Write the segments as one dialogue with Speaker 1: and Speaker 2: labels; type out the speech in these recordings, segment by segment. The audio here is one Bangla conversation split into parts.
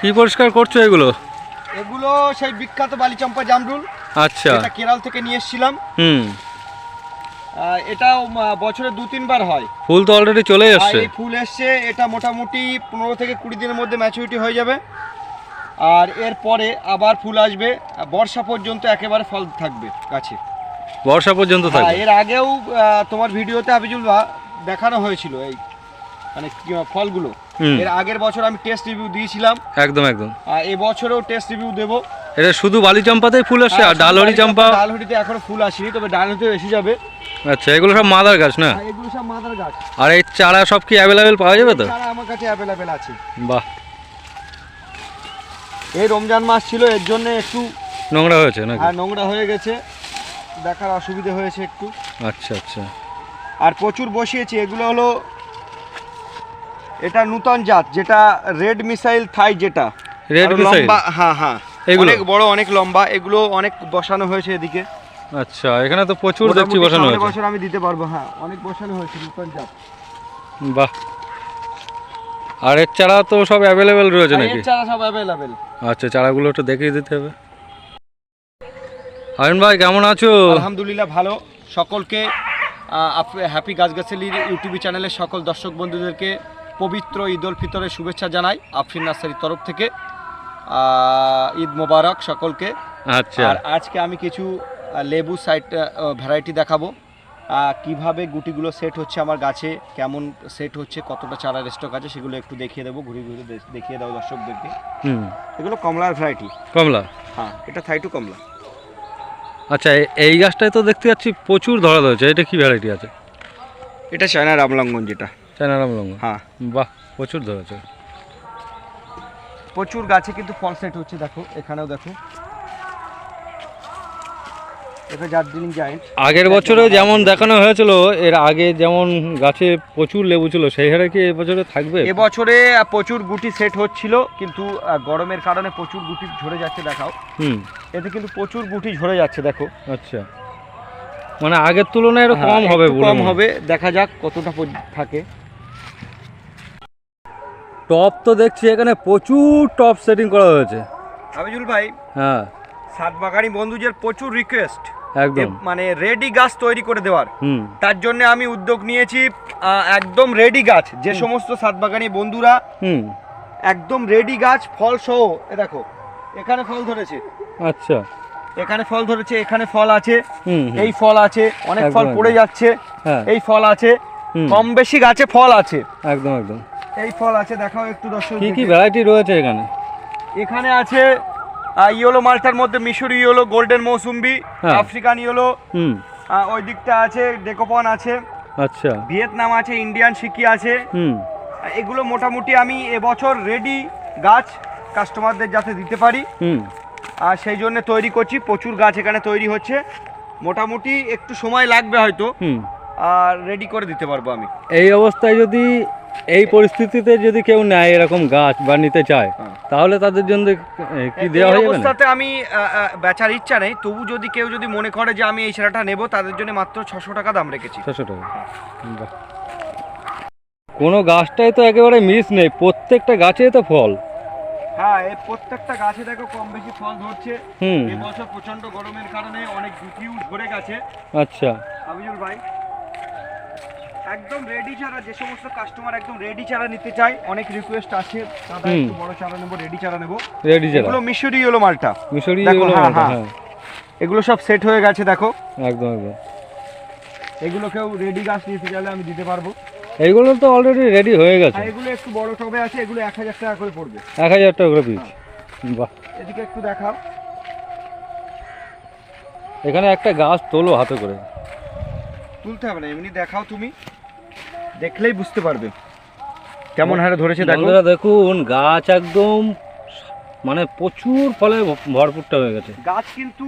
Speaker 1: কি পরিষ্কার করছ এগুলো?
Speaker 2: এগুলো সেই বিখ্যাত বালিচম্পা জামরুল।
Speaker 1: আচ্ছা।
Speaker 2: এটা কেরাল থেকে নিয়ে এসেছিলাম।
Speaker 1: হুম।
Speaker 2: এটাও বছরে দু তিনবার হয়।
Speaker 1: ফুল তো অলরেডি চলে এসছে।
Speaker 2: ফুল এসছে এটা মোটামুটি পনেরো থেকে কুড়ি দিনের মধ্যে ম্যাচুরিটি হয়ে যাবে। আর এরপরে আবার ফুল আসবে। বর্ষা পর্যন্ত একেবারে ফল থাকবে গাছে।
Speaker 1: বর্ষা পর্যন্ত
Speaker 2: হ্যাঁ,
Speaker 1: থাকবে?
Speaker 2: এর আগেও তোমার ভিডিওতে আবিজুল দেখানো হয়েছিল এই মানে ফলগুলো। এর আগের বছর আমি টেস্ট রিভিউ দিয়েছিলাম।
Speaker 1: একদম একদম।
Speaker 2: আর এবছরেও টেস্ট রিভিউ দেবো।
Speaker 1: এটা শুধু বালি চম্পাতেই ফুল আসছে আর ডালহরি চম্পা
Speaker 2: ডালহরিতে এখনও ফুল আসেনি তবে ডালহরিতে এসে যাবে।
Speaker 1: আচ্ছা এগুলো সব মাদার গাছ না?
Speaker 2: এগুলো সব মাদার গাছ।
Speaker 1: আর এই চারা সব কি অ্যাভেলেবেল পাওয়া যাবে তো?
Speaker 2: ছাড়া আমার কাছে অ্যাভেলেবেল আছে।
Speaker 1: বাহ।
Speaker 2: এই রমজান মাস ছিল এর জন্য একটু
Speaker 1: নোংরা হয়েছে নাকি?
Speaker 2: আর নোংরা হয়ে গেছে। দেখার অসুবিধা হয়েছে একটু।
Speaker 1: আচ্ছা আচ্ছা।
Speaker 2: আর প্রচুর বসিয়েছি এগুলো হলো এটা নূতন জাত যেটা রেড মিসাইল থাই যেটা।
Speaker 1: Red missile?
Speaker 2: লম্বা হ্যাঁ হ্যাঁ।
Speaker 1: এগুলো?
Speaker 2: অনেক বড় অনেক লম্বা এগুলো অনেক বসানো হয়েছে এদিকে।
Speaker 1: আচ্ছা এখানে তো প্রচুর দেখছি বসানো হয়েছে।
Speaker 2: বছর আমি দিতে পারব হ্যাঁ অনেক বসানো হয়েছে নূতন জাত।
Speaker 1: বাহ। আর এর চারা তো সব অ্যাভেলেবেল রয়েছে নাকি
Speaker 2: এর চারা সব অ্যাভেলেবেল
Speaker 1: আচ্ছা চারাগুলো একটু দেখিয়ে দিতে হবে। আয়ন ভাই কেমন আছো?
Speaker 2: আলহামদুলিল্লাহ ভালো। সকলকে হ্যাপি গাছগাছালির ইউটিউব চ্যানেলের সকল দর্শক বন্ধুদেরকে পবিত্র ঈদ উল ফিতরের শুভেচ্ছা জানাই আফরিন নার্সারির তরফ থেকে। ঈদ মোবারক সকলকে।
Speaker 1: আচ্ছা।
Speaker 2: আর আজকে আমি কিছু লেবু সাইড ভ্যারাইটি দেখাবো। কীভাবে গুটিগুলো সেট হচ্ছে আমার গাছে কেমন সেট হচ্ছে কতটা চারা স্টক আছে সেগুলো একটু দেখিয়ে দেবো ঘুরে ঘুরে দেখিয়ে দাও দর্শকদেরকে।
Speaker 1: হুম।
Speaker 2: এগুলো কমলার ভ্যারাইটি
Speaker 1: কমলা?
Speaker 2: হ্যাঁ এটা থাইটু কমলা।
Speaker 1: আচ্ছা এই গাছটায় তো দেখতে পাচ্ছি প্রচুর ধরা রয়েছে এটা কি ভ্যারাইটি আছে?
Speaker 2: এটা চায়না রামলঙ্গন যেটা।
Speaker 1: চায়নারাম লঙ্গ
Speaker 2: হ্যাঁ।
Speaker 1: বাহ প্রচুর ধরেছে।
Speaker 2: প্রচুর গাছে কিন্তু ফল সেট হচ্ছে দেখো এখানেও দেখো। এটা দার্জিলিং জায়েন্ট
Speaker 1: আগের বছরে যেমন দেখানো হয়েছিল এর আগে যেমন গাছে প্রচুর লেবু ছিল সেই হারে কি এবছরে থাকবে?
Speaker 2: এবছরে প্রচুর গুটি সেট হচ্ছিল কিন্তু গরমের কারণে প্রচুর গুটি ঝরে যাচ্ছে দেখাও।
Speaker 1: হুম।
Speaker 2: এতে কিন্তু প্রচুর গুটি ঝরে যাচ্ছে দেখো।
Speaker 1: আচ্ছা। মানে আগের তুলনায়
Speaker 2: হ্যাঁ,
Speaker 1: কম হবে
Speaker 2: কম হবে দেখা যাক কতটা থাকে।
Speaker 1: টপ তো দেখছি এখানে প্রচুর টপ সেটিং করা হয়েছে।
Speaker 2: আবিজুল ভাই
Speaker 1: হ্যাঁ।
Speaker 2: সাত বাগানি বন্ধুদের প্রচুর রিকোয়েস্ট
Speaker 1: একদম।
Speaker 2: মানে রেডি গাছ তৈরি করে দেওয়ার। তার জন্য আমি উদ্যোগ নিয়েছি একদম রেডি গাছ। যে সমস্ত সাতবাগানি বন্ধুরা
Speaker 1: হুম।
Speaker 2: একদম রেডি গাছ ফল সহ এ দেখো এখানে ফল ধরেছে।
Speaker 1: আচ্ছা।
Speaker 2: এখানে ফল ধরেছে এখানে ফল আছে। এই ফল আছে অনেক ফল পড়ে যাচ্ছে।
Speaker 1: হ্যাঁ।
Speaker 2: এই ফল আছে কম বেশি গাছে ফল আছে।
Speaker 1: একদম একদম।
Speaker 2: এই ফল আছে দেখাও একটু দর্শক
Speaker 1: কি কি ভ্যারাইটি রয়েছে এখানে?
Speaker 2: এখানে আছে ইয়েলো মালটার মধ্যে মিশরি ইয়েলো গোল্ডেন মৌসুম্বি
Speaker 1: হ্যাঁ।
Speaker 2: আফ্রিকান ইয়েলো
Speaker 1: হুম।
Speaker 2: ওই দিকটা আছে ডেকোপন আছে।
Speaker 1: আচ্ছা।
Speaker 2: ভিয়েতনাম আছে ইন্ডিয়ান সিকি আছে।
Speaker 1: হুম।
Speaker 2: এগুলো মোটামুটি আমি এবছর রেডি গাছ কাস্টমারদের যাতে দিতে পারি।
Speaker 1: হুম।
Speaker 2: আর সেই জন্য তৈরি করছি প্রচুর গাছ এখানে তৈরি হচ্ছে। মোটামুটি একটু সময় লাগবে হয়তো।
Speaker 1: হুম।
Speaker 2: আর রেডি করে দিতে পারব আমি।
Speaker 1: এই অবস্থায় যদি এই পরিস্থিতিতে যদি কেউ নেয় এরকম গাছ বা নিতে চায়
Speaker 2: হ্যাঁ।
Speaker 1: তাহলে তাদের জন্য কি দেওয়া হয়ে না?
Speaker 2: অবস্থাতে আমি বেচার ইচ্ছা নেই তবু যদি কেউ যদি মনে করে যে আমি এই সেরাটা নেব তাদের জন্য মাত্র ছশো টাকা দাম রেখেছি।
Speaker 1: ছশো টাকা। কোনো গাছটাই তো একেবারে মিস নেই প্রত্যেকটা গাছেই তো ফল।
Speaker 2: হ্যাঁ এই প্রত্যেকটা গাছে দেখো কম বেশি ফল ধরছে। এবছর প্রচণ্ড গরমের কারণে অনেক গুটিও ধরে গেছে।
Speaker 1: আচ্ছা।
Speaker 2: আবিজুল ভাই একদম রেডি চারা যে সমস্ত কাস্টমার একদম রেডি চারা নিতে চায় অনেক রিকোয়েস্ট আছে দাদা একটু বড় চারা নেব রেডি চারা নেব।
Speaker 1: রেডি যারা।
Speaker 2: এগুলো মিশরি হলো মালটা।
Speaker 1: মিশরি
Speaker 2: দেখো,
Speaker 1: এগুলো
Speaker 2: হ্যাঁ,
Speaker 1: মালটা,
Speaker 2: হ্যাঁ।
Speaker 1: হ্যাঁ।
Speaker 2: এগুলো সব সেট হয়ে গেছে দেখো।
Speaker 1: একদম একদম।
Speaker 2: এগুলো কেউ রেডি গাছ নিতে চাইলে আমি দিতে পারব।
Speaker 1: এইগুলো তো অলরেডি রেডি হয়ে গেছে।
Speaker 2: এগুলো একটু বড় টবে আছে এগুলো এক হাজার টাকা করে পড়বে।
Speaker 1: এক হাজার টাকা করে পিস বাহ।
Speaker 2: এদিকে একটু দেখাও।
Speaker 1: এখানে একটা গাছ তোলো হাতে করে।
Speaker 2: তুলতে হবে না এমনি দেখাও তুমি। দেখলেই বুঝতে পারবে। কেমন হারে ধরেছে দেখো।
Speaker 1: বন্ধুরা দেখুন গাছ একদম মানে প্রচুর ফলে ভরপুরটা হয়ে গেছে।
Speaker 2: গাছ কিন্তু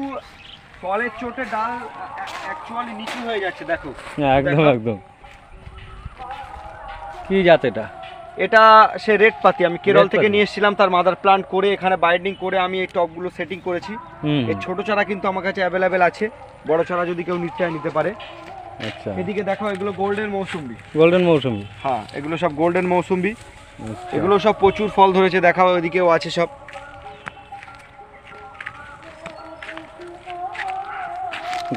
Speaker 2: ফলের চোটে ডাল অ্যাকচুয়ালি নিচু হয়ে যাচ্ছে দেখো।
Speaker 1: হ্যাঁ, একদম একদম। কি জাত এটা?
Speaker 2: এটা সে রেড পাতি আমি কেরল থেকে নিয়ে এসেছিলাম তার মাদার প্লান্ট করে এখানে বাইন্ডিং করে আমি এই টপগুলো সেটিং করেছি। এই ছোট চারা কিন্তু আমার কাছে অ্যাভেলেবেল আছে বড় চারা যদি কেউ নিতে নিতে পারে।
Speaker 1: আচ্ছা।
Speaker 2: এদিকে দেখো এগুলো গোল্ডেন মৌসুম্বি।
Speaker 1: গোল্ডেন মৌসুমি
Speaker 2: হ্যাঁ এগুলো সব গোল্ডেন মৌসুম্বি।
Speaker 1: আচ্ছা।
Speaker 2: এগুলো সব প্রচুর ফল ধরেছে দেখাও ওইদিকেও আছে সব।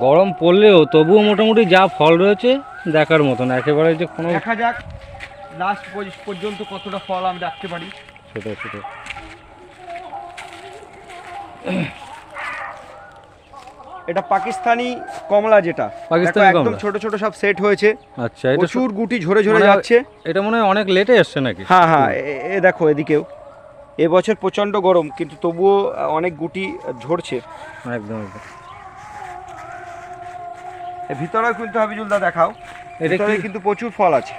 Speaker 1: গরম পড়লেও তবুও মোটামুটি যা ফল রয়েছে দেখার মতন একেবারে যে কোনো
Speaker 2: দেখা যাক লাস্ট পর্যন্ত কতটা ফল আমি রাখতে পারি।
Speaker 1: ছোটো ছোটো
Speaker 2: এটা পাকিস্তানি কমলা যেটা।
Speaker 1: পাকিস্তানি
Speaker 2: একদম ছোট ছোট সব সেট হয়েছে।
Speaker 1: আচ্ছা এটা
Speaker 2: প্রচুর গুটি ঝরে ঝরে যাচ্ছে।
Speaker 1: এটা মনে হয় অনেক লেটে আসছে নাকি?
Speaker 2: হ্যাঁ হ্যাঁ এ- দেখো এদিকেও। এবছর প্রচণ্ড গরম কিন্তু তবুও অনেক গুটি ঝরছে।
Speaker 1: একদম একদম।
Speaker 2: এ ভিতরেও কিন্তু হাবিজুলদা দেখাও।
Speaker 1: এটা
Speaker 2: ভিতরে কিন্তু প্রচুর ফল আছে।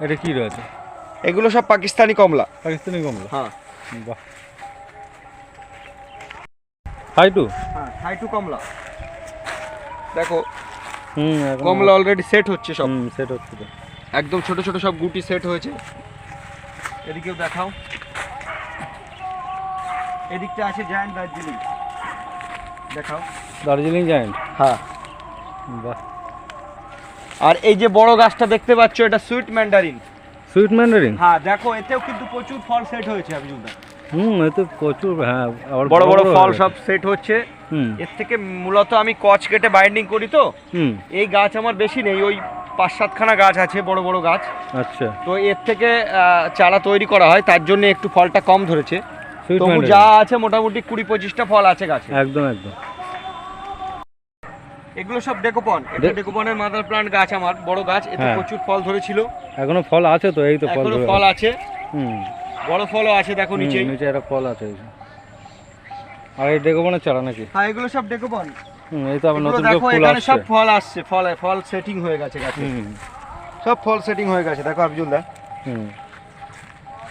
Speaker 1: এটা কি রয়েছে?
Speaker 2: এগুলো সব পাকিস্তানি কমলা।
Speaker 1: পাকিস্তানি কমলা?
Speaker 2: হ্যাঁ।
Speaker 1: বাহ। হাই টু
Speaker 2: হ্যাঁ হাইটু কমলা। দেখো
Speaker 1: হুম
Speaker 2: কমলা অলরেডি সেট হচ্ছে সব।
Speaker 1: হুম সেট হচ্ছে
Speaker 2: একদম ছোট ছোট সব গুটি সেট হয়েছে। এদিকেও দেখাও। এদিকটা আছে জায়ান্ট দার্জিলিং। দেখাও।
Speaker 1: দার্জিলিং জায়েন্ট
Speaker 2: হ্যাঁ।
Speaker 1: বাহ।
Speaker 2: আর এই যে বড় গাছটা দেখতে পাচ্ছ এটা সুইট ম্যান্ডারিন
Speaker 1: সুইট ম্যান্ডারিং
Speaker 2: হ্যাঁ দেখো এতেও কিন্তু প্রচুর ফল সেট হয়েছে হাবিজুলদা
Speaker 1: হুম এতে প্রচুর হ্যাঁ
Speaker 2: বড় বড় ফল সব সেট হচ্ছে।
Speaker 1: হুম।
Speaker 2: এর থেকে মূলত আমি কচ কেটে বাইন্ডিং করি তো।
Speaker 1: হুম।
Speaker 2: এই গাছ আমার বেশি নেই ওই পাঁচ সাতখানা গাছ আছে বড় বড় গাছ।
Speaker 1: আচ্ছা।
Speaker 2: তো এর থেকে চারা তৈরি করা হয় তার জন্য একটু ফলটা কম ধরেছে। তবু যা আছে মোটামুটি কুড়ি পঁচিশটা ফল আছে গাছে।
Speaker 1: একদম একদম।
Speaker 2: এগুলো সব ডেকোপন। এটা ডেকোপনের মাদার প্লান্ট গাছ আমার বড় গাছ এতে
Speaker 1: হ্যাঁ।
Speaker 2: প্রচুর ফল ধরেছিল।
Speaker 1: এখনও ফল আছে তো এই তো ফল
Speaker 2: ফল
Speaker 1: আছে।
Speaker 2: আছে।
Speaker 1: হুম।
Speaker 2: বড় ফলও আছে দেখো নিচে।
Speaker 1: নিচে একটা ফল আছে আর এই ডেকোবনের চারা নাকি?
Speaker 2: হ্যাঁ এগুলো সব
Speaker 1: হুম এই তো আবার নতুন
Speaker 2: দেখো এখানে সব ফল আসছে ফল ফল সেটিং হয়ে গেছে গাছে। সব ফল সেটিং হয়ে গেছে দেখো আফজুল দা।
Speaker 1: হুম।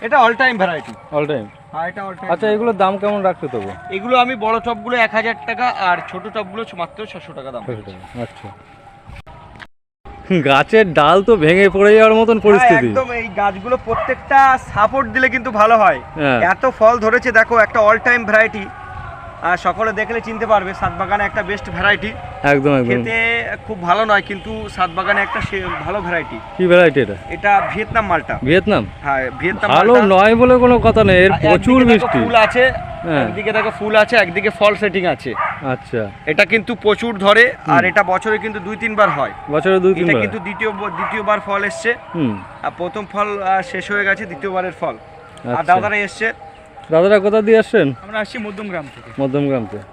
Speaker 2: এটা all time variety
Speaker 1: all time
Speaker 2: হ্যাঁ এটা অল টাইম
Speaker 1: আচ্ছা এগুলোর দাম কেমন রাখছো তবু
Speaker 2: এগুলো আমি বড় টপগুলো এক হাজার টাকা আর ছোট টপগুলো মাত্র ছশো টাকা দাম
Speaker 1: আচ্ছা। গাছের ডাল তো ভেঙে পড়ে যাওয়ার মতন পরিস্থিতি।
Speaker 2: একদম এই গাছগুলো প্রত্যেকটা সাপোর্ট দিলে কিন্তু ভালো হয়।
Speaker 1: হ্যাঁ।
Speaker 2: এত ফল ধরেছে দেখো একটা অল টাইম ভ্যারাইটি আর সকলে দেখলে চিনতে পারবে সাতবাগানে একটা বেস্ট ভ্যারাইটি
Speaker 1: একদম একদম।
Speaker 2: খেতে খুব ভালো নয় কিন্তু সাতবাগানে একটা ভালো ভ্যারাইটি
Speaker 1: কি ভ্যারাইটি এটা?
Speaker 2: এটা ভিয়েতনাম মালটা।
Speaker 1: ভিয়েতনাম?
Speaker 2: হ্যাঁ ভিয়েতনাম
Speaker 1: ভালো নয় বলে কোনো কথা নেই এর প্রচুর মিষ্টি।
Speaker 2: ফুল আছে
Speaker 1: হ্যাঁ।
Speaker 2: একদিকে দেখো ফুল আছে একদিকে ফল সেটিং আছে।
Speaker 1: আচ্ছা।
Speaker 2: এটা কিন্তু প্রচুর ধরে আর এটা বছরে কিন্তু দুই তিনবার হয়।
Speaker 1: বছরে দুই
Speaker 2: এটা
Speaker 1: তিনবার
Speaker 2: কিন্তু দ্বিতীয় দ্বিতীয়বার ফল এসছে।
Speaker 1: হুম।
Speaker 2: আর প্রথম ফল শেষ হয়ে গেছে দ্বিতীয়বারের ফল। আর
Speaker 1: আচ্ছা।
Speaker 2: দাদারা এসছে।
Speaker 1: দাদারা কোথা দিয়ে আসছেন?
Speaker 3: আমরা আসছি মধ্যমগ্রাম থেকে।
Speaker 1: মধ্যমগ্রাম থেকে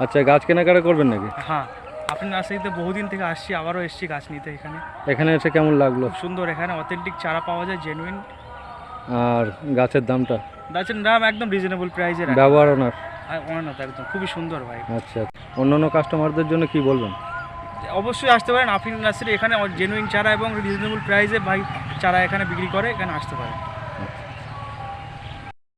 Speaker 1: আচ্ছা গাছ কেনাকাটা করবেন নাকি?
Speaker 3: হ্যাঁ। আপনি নার্সারিতে বহুদিন থেকে আসছি আবারও এসছি গাছ নিতে এখানে।
Speaker 1: এখানে এসে কেমন লাগল?
Speaker 3: সুন্দর এখানে অথেন্টিক চারা পাওয়া যায় জেনুইন
Speaker 1: আর গাছের দামটা?
Speaker 3: গাছের দাম একদম রিজনেবল প্রাইসের
Speaker 1: ব্যবহার ওনার
Speaker 3: অনাথ একদম খুবই সুন্দর ভাই।
Speaker 1: আচ্ছা অন্য অন্য কাস্টমারদের জন্য কি বলবেন?
Speaker 3: অবশ্যই আসতে পারেন আফিন নার্সারি এখানে জেনুইন চারা এবং রিজনেবল প্রাইসে ভাই চারা এখানে বিক্রি করে এখানে আসতে পারেন।